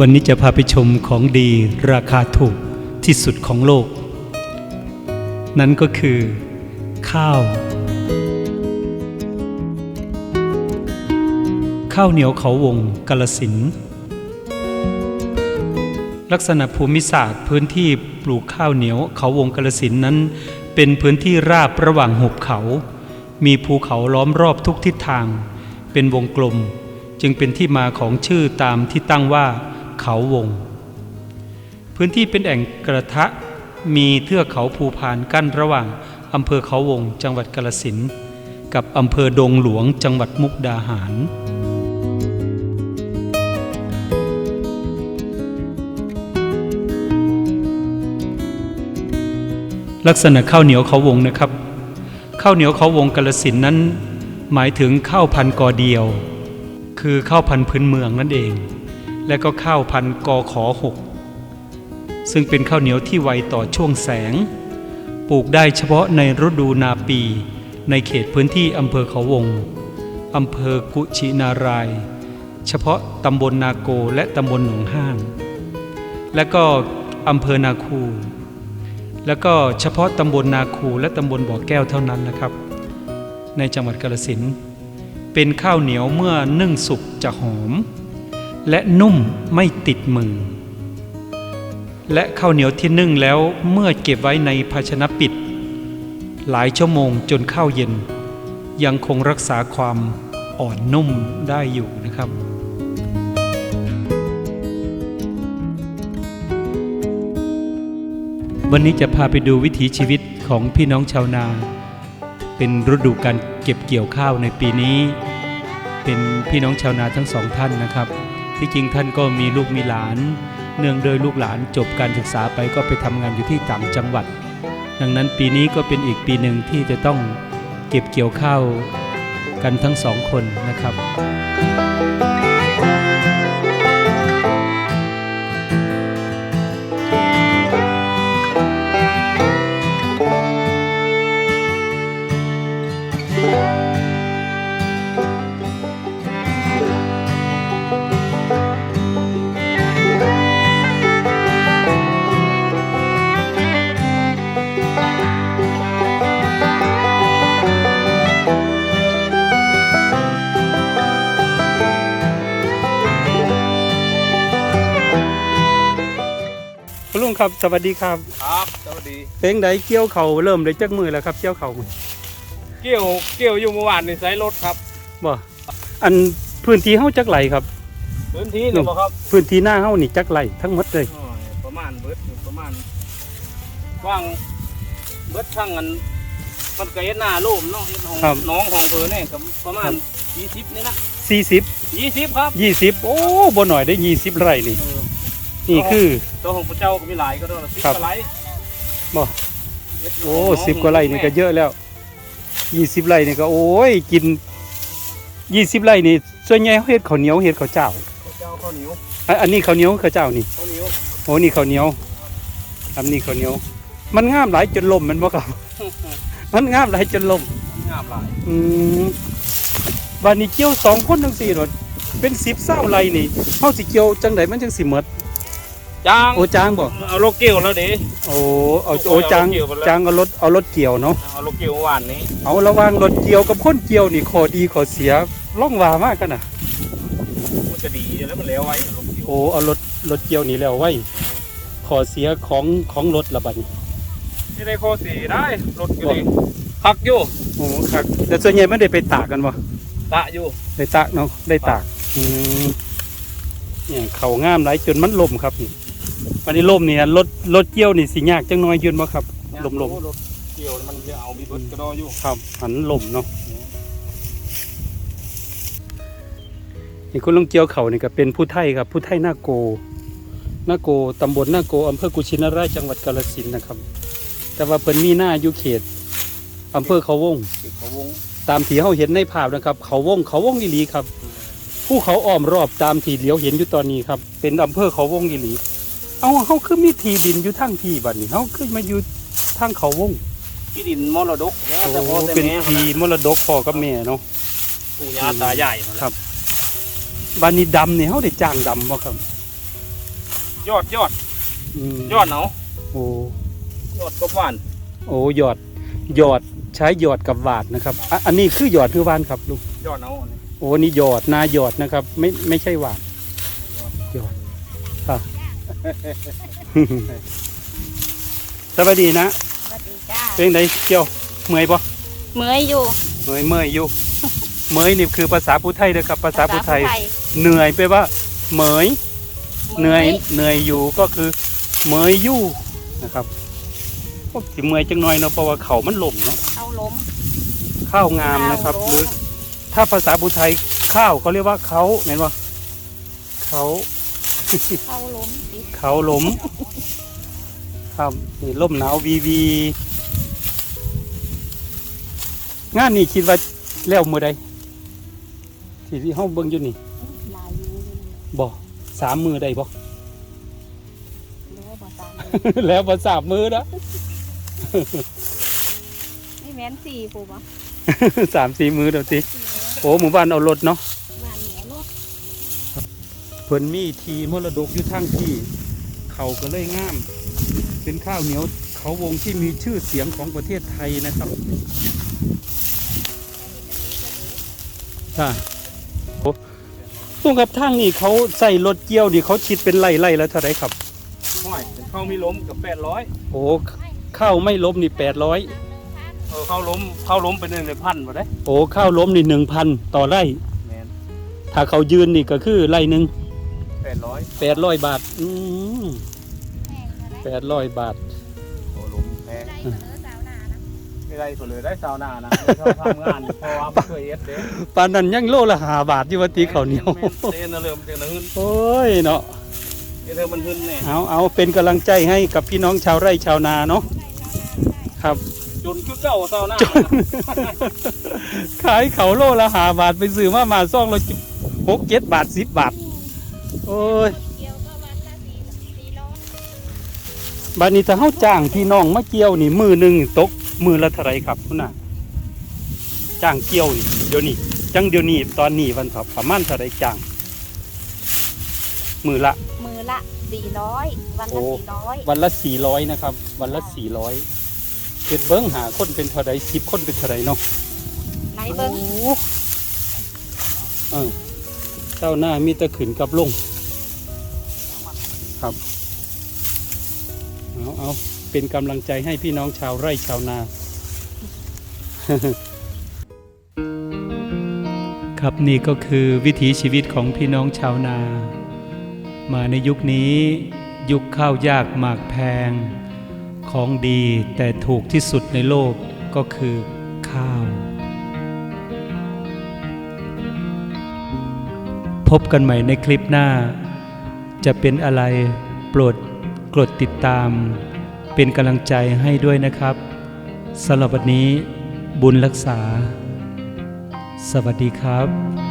วันนี้จะพาไปชมของดีราคาถูกที่สุดของโลก นั่นก็คือ ข้าว ข้าวเหนียวเขาวงกาลสิน ลักษณะภูมิศาสตร์พื้นที่ปลูกข้าวเหนียวเขาวงกาลสินนั้น เป็นพื้นที่ราบระหว่างหุบเขา มีภูเขาล้อมรอบทุกทิศทาง เป็นวงกลมจึงเป็นที่มาของชื่อตามที่ตั้งว่า เขาวง พื้นที่เป็นแอ่งกระทะมีเทือกเขาภูพานกั้นระหว่างอำเภอเขาวงจังหวัดกาลสินกับอำเภอดงหลวงจังหวัดมุกดาหาร ลักษณะข้าวเหนียวเขาวงนะครับข้าวเหนียวเขาวงกาลสินนั้น หมายถึงข้าวพันกอเดียว คือข้าวพันพื้นเมืองนั่นเอง และก็ข้าวพันกอขอหกซึ่งเป็นข้าวเหนียวที่ไวต่อช่วงแสง ปลูกได้เฉพาะในฤดูนาปี ในเขตพื้นที่อำเภอเขาวงอำเภอกุชินาราย เฉพาะตำบลนาโกและตำบลหนองห้าง และก็อำเภอนาคู แล้วก็เฉพาะตำบลนาคูและตำบลบ่อแก้วเท่านั้นนะครับ ในจังหวัดกาฬสินเป็นข้าวเหนียวเมื่อนึ่งสุกจะหอม และนุ่มไม่ติดมือ และข้าวเหนียวที่นึ่งแล้วเมื่อเก็บไว้ในภาชนะปิด หลายชั่วโมงจนข้าวเย็น ยังคงรักษาความอ่อนนุ่มได้อยู่นะครับวันนี้จะพาไปดูวิถีชีวิตของพี่น้องชาวนา เป็นฤดูการเก็บเกี่ยวข้าวในปีนี้ เป็นพี่น้องชาวนาทั้งสองท่านนะครับ ที่จริงท่านก็มีลูกมีหลาน เนื่องโดยลูกหลานจบการศึกษาไปก็ไปทำงานอยู่ที่ต่างจังหวัด ดังนั้นปีนี้ก็เป็นอีกปีหนึ่งที่จะต้องเก็บเกี่ยวข้าวกันทั้งสองคนนะครับ คุณลุงครับสวัสดีครับครับสวัสดีเพลงใดเกี่ยวเขาเริ่มเลยจักมือแล้วครับเกี่ยวเขามือเกี่ยวเกี่ยวอยู่เมื่อวานในสายรถครับบ่อันพื้นที่เฮาจักไหลครับ พื้นที่นี่บ่ครับ พื้นที่หน้าเฮานี่จักไหลทั้งหมดเลยอ๋อประมาณเบิดประมาณว่างเบิดทั้งกันมันก็เฮ็ดหน้าโล่มเนาะเฮ็ดของน้องของเพิ่นนี่ก็ประมาณ20นี่นะ40 20ครับ20โอ้บ่หน่อยได้20ไร่นี่เออ นี่คือ ตัวของพระเจ้าก็มีหลายก็ด้วยสิบครับกว่าไร่บ่เฮ็ดโอ้น้ง10กว่าไร่นี่ก็เยอะแล้ว20ไร่นี่ก็โอ้ยกิน20ไร่นี่ส่วนใหญ่เฮาเฮ็ดข้าวเหนียวเฮ็ดข้าวเจ้าพระเจ้าข้าวเหนียวอันอันนี้ข้าวเหนียวข้าวเจ้านี่ข้าวเหนียวโอ้นี่ข้าวเหนียวอันนี้ข้าวเหนียว มันงามหลายจนล่มแมันบ่ครับมันงามหลายจนล่มงามหลายอืมวันนี้เกี่ยวสองคนทั้งสี่รถเป็นสิบเศร้าไรนี่เฮาสิเกี่ยวจังไดมันจังสิหมด จางโอจางบ่เอาโลเกี่ยวแล้วเด้โอ้เอาโอจางเอาเกี่ยวไปแล้วจางเอารถเอารถเกี่ยวเนาะเอาโลเกี่ยวเมื่อวานนี้เอาระหว่างรถเกี่ยวกับคนเกี่ยวนี่ข้อดีข้อเสียล่องว่ามากกันน่ะมันจะดีแล้วมันแล้วไว้โลเกี่ยวโอ้เอารถรถเกี่ยวนี่แล้วไว้ข้อเสียของของรถละบัดนี้ที่ได้ข้อสี่ได้รถก็ดีพักอยู่โอ้ครับแต่ส่วนใหญ่ไม่ได้ไปตากกันบ่ตะอยู่ได้ตากเนาะได้ตากอืมเนี่ยเขางามหลายจนมันล่มครับนี่ วันนี้ล่มเนี่ยรถรถเกี่ยวนี่สิยากจังน้อยยืนบ่ครับลมลมรถเกี่ยวมันจะเอามีรถกระดออยู่ครับหันลมเนาะนี่คุณลุงเกี่ยวเขานี่ก็เป็นผู้ไทยครับผู้ไทยนาโกนาโกตำบลนาโกอำเภอกุชินารายจังหวัดกาฬสินธุ์นะครับ แต่ว่าเพิ่นมีหน้าอยู่เขตอำเภอเขาวงติดเขาวงตามที่เขาเห็นในภาพนะครับ เขาวงเขาวงอีหลีครับภูเขาอ้อมรอบตามที่เหลียวเห็นอยู่ตอนนี้ครับ เป็นอำเภอเขาวงอีหลี เอาเขาคือมีที่ดินอยู่ทั้งที่บัดนี้เขาคือมาอยู่ทางเขาวงที่ดินมรดกแล้วโอ้แต่พ่อแต่เป็นแม่ที่มรดกพ่อกับแม่เนาะปู่ย่าตายายนั่นแหละครับบานนี้ดำเนี่ยเขาได้จ้างดำบ่ครับ ยอดยอดมยอดเนาะโอ้ยอดกับหวาน โอ้หยอดหยอดใช้หยอดกับหวาดนะครับอะอันนี้คือหยอดคือหวานครับลูกยอดเนาะอันนี้โอ้นี่หยอดนาหยอดนะครับ ไม่ไม่ใช่หวาน ยอด หยอดครับ สวัสดีนะสวัสดีจ้าเป็นไงเกี่ยวเมื่อยปะเมื่อยอยู่เมื่อยเมื่อยอยู่ เมื่อยนี่คือภาษาพูไทยนะครับภาษาพูไทยภาษาเหนื่อยไปลว่าเหมยเหนื่อยเหนื่อยอยู่ก็คือเหมยอยู่นะครับก็สิเมื่อยจังหน่อยเนาะเพราะว่าเขามันหล่มเนาะเอาล้มข้าวงามนะครับข้าวหล้รือมถ้าภาษาพูไทยข้าวเขาเรียกว่าเขาเห็นปะเขา เอาล้มสิเขาหล้ม ครับนี่ล่มหนาววีวี งานนี่คิดว่าแล้วมือใดที่ที่ห้องเบิ้งอยู่นี่ลายอยู่บ่สามมือใดบ่แล้วบ่ตามแล้วบ่สามมือนะนี่แม่นสี่ปูบ่สามสี่มือเดี๋ยวสิสี่แล้วโอ้หมู่บ้านเอารถเนาะ เพิ่นมีทีมรดกอยู่ทางที่ เขาก็เลยงาม เป็นข้าวเหนียวเขาวงที่มีชื่อเสียงของประเทศไทยนะครับค่ะโอ้ตรงกับทางนี่เขาใส่รถเกี่ยวนี่เขาคิดเป็นไล่ไล่แล้วเท่าไรครับห้อยเข้ามีล้มกับแปดร้อยโอ้ข้าวไม่ล้มนี่แปดร้อยเออเข้าล้มเข้าล้มไปหนึ่งในพันบ่ได้โอ้ข้าวล้มนี่หนึ่งพันต่อไร่แมนถ้าเขายืนนี่ก็คือไร่หนึ่งแป ดร้อยแปดร้อยบาท อืมแห้งแล้วแปดร้อยบาท โอ้ล้มแพงได้มาเด้อสาวหนานะไม่ได้ผลเลยได้สาวนานะไม่ชอบทำงานเพราะว่าไม่เคยเอ็ดเด้ปานนั้นยังโลละหาบาทอยู่ว่าตีข้าวเหนียวแม่เต้นเริ่มเต้นหึนโอ้ยเนาะเต้นมันหึนแน่เอาเอาเป็นกำลังใจให้กับพี่น้องชาวไร่ชาวนาเนาะครับจนคือเก่าสาวนาขายเขาโลละหาบาทไปซื้อมามาซ่องละหกเจ็ดบาทสิบบาท โอ้ยเกี่ยวก็วันละสี่สี่ร้อยบาทนี้ถ้าเฮาจ้างพี่น้องมาเกี่ยวนี่มือหนึ่งตกมือละเท่าไหรครับคุณน่ะจ้างเกี่ยวนี่เดี๋ยวนี้จังเดี๋ยวนี้ตอนนี้วันเถาประมาณเท่าไหรจ้างมือละ มือละสี่ร้อยวันโอ้ละสี่ร้อยวันละสี่ร้อยนะครับ วันละสี่ร้อยเกิดเบิ้งหาคนเป็นเท่าไรสิบคนเป็นเท่าไรเนาะ ไหนเบิ้งโอ้เออเจ้าหน้ามีแต่ขืนกับลง ครับ เอาเอาเป็นกำลังใจให้พี่น้องชาวไร่ชาวนา ครับนี่ก็คือวิถีชีวิตของพี่น้องชาวนา มาในยุคนี้ยุคข้าวยากหมากแพง ของดีแต่ถูกที่สุดในโลกก็คือข้าว พบกันใหม่ในคลิปหน้า จะเป็นอะไรโปรดกดติดตาม เป็นกำลังใจให้ด้วยนะครับสำหรับวันนี้บุญรักษา สวัสดีครับ